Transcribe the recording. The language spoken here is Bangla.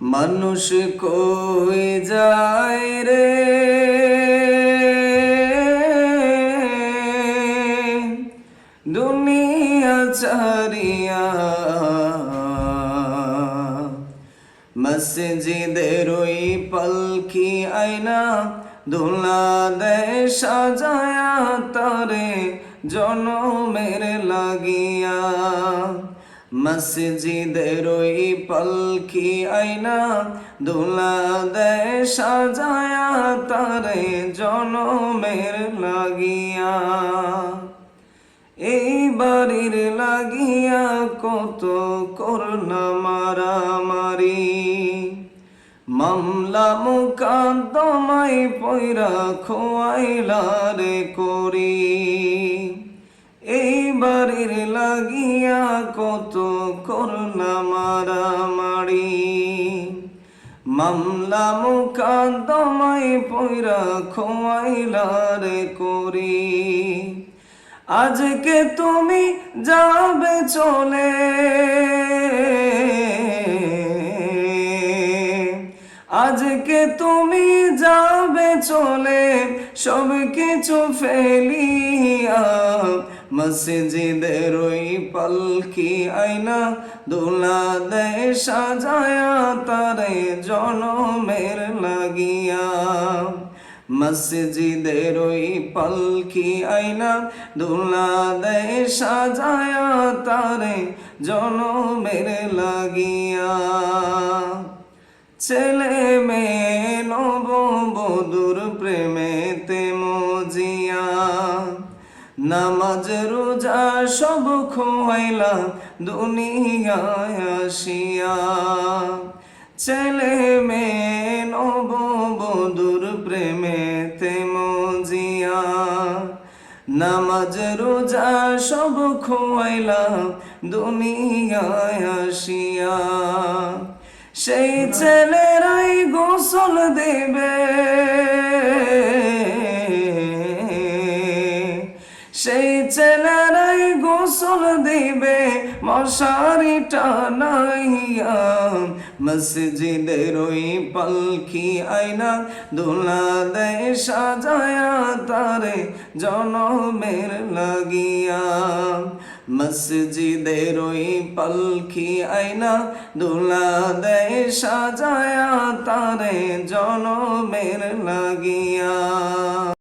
মানুষ কই যায় রে? দুনিয়া চারিয়া মসজিদের ওই পলকি আয়না দোলা দেয়, সাজায়া তারে জনমের লাগিয়া। মসজিদের ওই পলকি আইনা দুলা দেয়, সাজায়া তারে জনমের লাগিয়া। এই বাড়ির লাগিয়া কত করুণা মারামারি। মামলা মুকাদ্দমাই পয়রা খোয়াইলারে করি। এই বাড়ির লাগিয়া কত করুণা মারামারি। মামলা মুকাদ্দমাই পয়রা খোয়াইলা রে করি। আজকে তুমি যাবে চলে। আজকে তুমি যাবে চলে সব কিছু ফেলিয়া মসজিদের ওই পলকি আয়না দোলা দেয় সাজায়া তারে জনমের লাগিয়া। মসজিদের ওই পলকি আয়না দোলা দেয় সাজায়া তারে জনমের লাগিয়া। ছেলে মেয়ে নামাজ, রোজা সব খোয়াইলা, দুনিয়ায় আসিয়া। ছেলে মেয়ে বধুর প্রেমেতে মজিয়া। নামাজ, রোজা সব খোয়াইলা, দুনিয়ায় আসিয়া। সেই ছেলেরাই গোসল দেবে। মশারি টানাইয়া মসজিদের ওই পলকি আয়না দোলা দেয় সাজায়া তারে জনমের লাগিয়া। মসজিদের ওই পলকি আয়না দোলা দেয় সাজায়া তারে জনমের লাগিয়া।